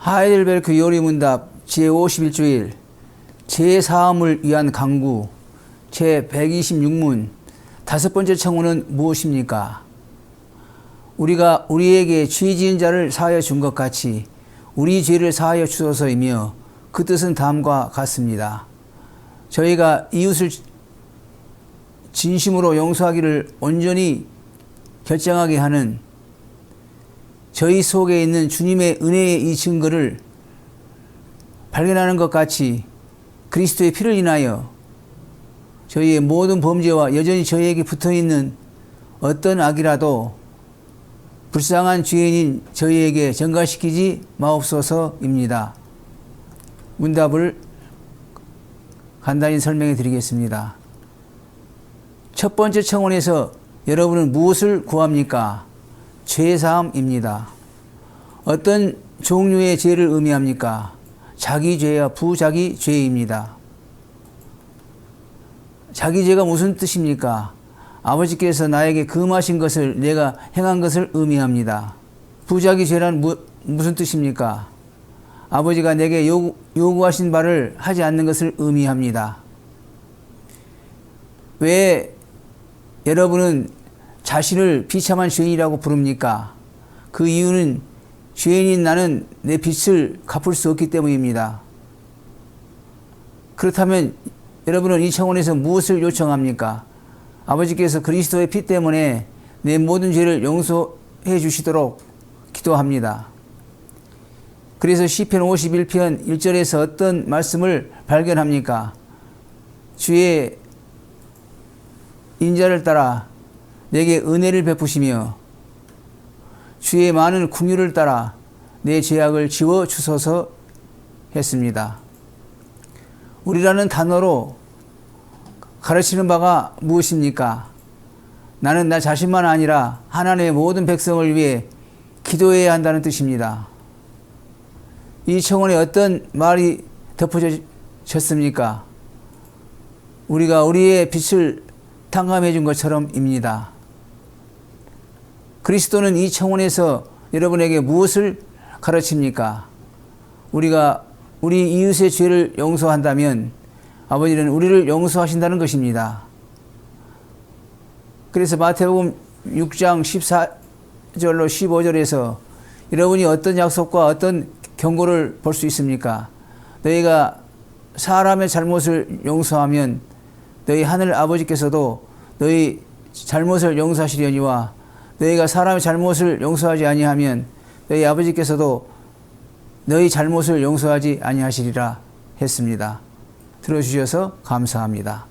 하이델베르크 요리문답 제51주일 제4함을 위한 강구 제126문 다섯 번째 청구는 무엇입니까? 우리가 우리에게 죄 지은 자를 사하여 준 것 같이 우리 죄를 사하여 주소서이며 그 뜻은 다음과 같습니다. 저희가 이웃을 진심으로 용서하기를 온전히 결정하게 하는 저희 속에 있는 주님의 은혜의 이 증거를 발견하는 것 같이 그리스도의 피를 인하여 저희의 모든 범죄와 여전히 저희에게 붙어 있는 어떤 악이라도 불쌍한 죄인인 저희에게 전가시키지 마옵소서입니다. 문답을 간단히 설명해 드리겠습니다. 첫 번째 청원에서 여러분은 무엇을 구합니까? 죄사함입니다. 어떤 종류의 죄를 의미합니까? 자기 죄와 부자기 죄입니다. 자기 죄가 무슨 뜻입니까? 아버지께서 나에게 금하신 것을 내가 행한 것을 의미합니다. 부자기 죄란 무, 무슨 뜻입니까? 아버지가 내게 요구, 요구하신 바를 하지 않는 것을 의미합니다. 왜 여러분은 자신을 비참한 죄인이라고 부릅니까? 그 이유는 죄인인 나는 내 빚을 갚을 수 없기 때문입니다. 그렇다면 여러분은 이 청원에서 무엇을 요청합니까? 아버지께서 그리스도의 피 때문에 내 모든 죄를 용서해 주시도록 기도합니다. 그래서 시편 51편 1절에서 어떤 말씀을 발견합니까? 주의 인자를 따라 내게 은혜를 베푸시며 주의 많은 궁유를 따라 내 죄악을 지워 주소서 했습니다. 우리라는 단어로 가르치는 바가 무엇입니까? 나는 나 자신만 아니라 하나님의 모든 백성을 위해 기도해야 한다는 뜻입니다. 이 청원에 어떤 말이 덮어졌습니까? 우리가 우리의 빛을 탕감해 준 것처럼입니다. 그리스도는 이 청원에서 여러분에게 무엇을 가르칩니까? 우리가 우리 이웃의 죄를 용서한다면 아버지는 우리를 용서하신다는 것입니다. 그래서 마태복음 6장 14절로 15절에서 여러분이 어떤 약속과 어떤 경고를 볼 수 있습니까? 너희가 사람의 잘못을 용서하면 너희 하늘 아버지께서도 너희 잘못을 용서하시려니와 너희가 사람의 잘못을 용서하지 아니하면 너희 아버지께서도 너희 잘못을 용서하지 아니하시리라 했습니다. 들어주셔서 감사합니다.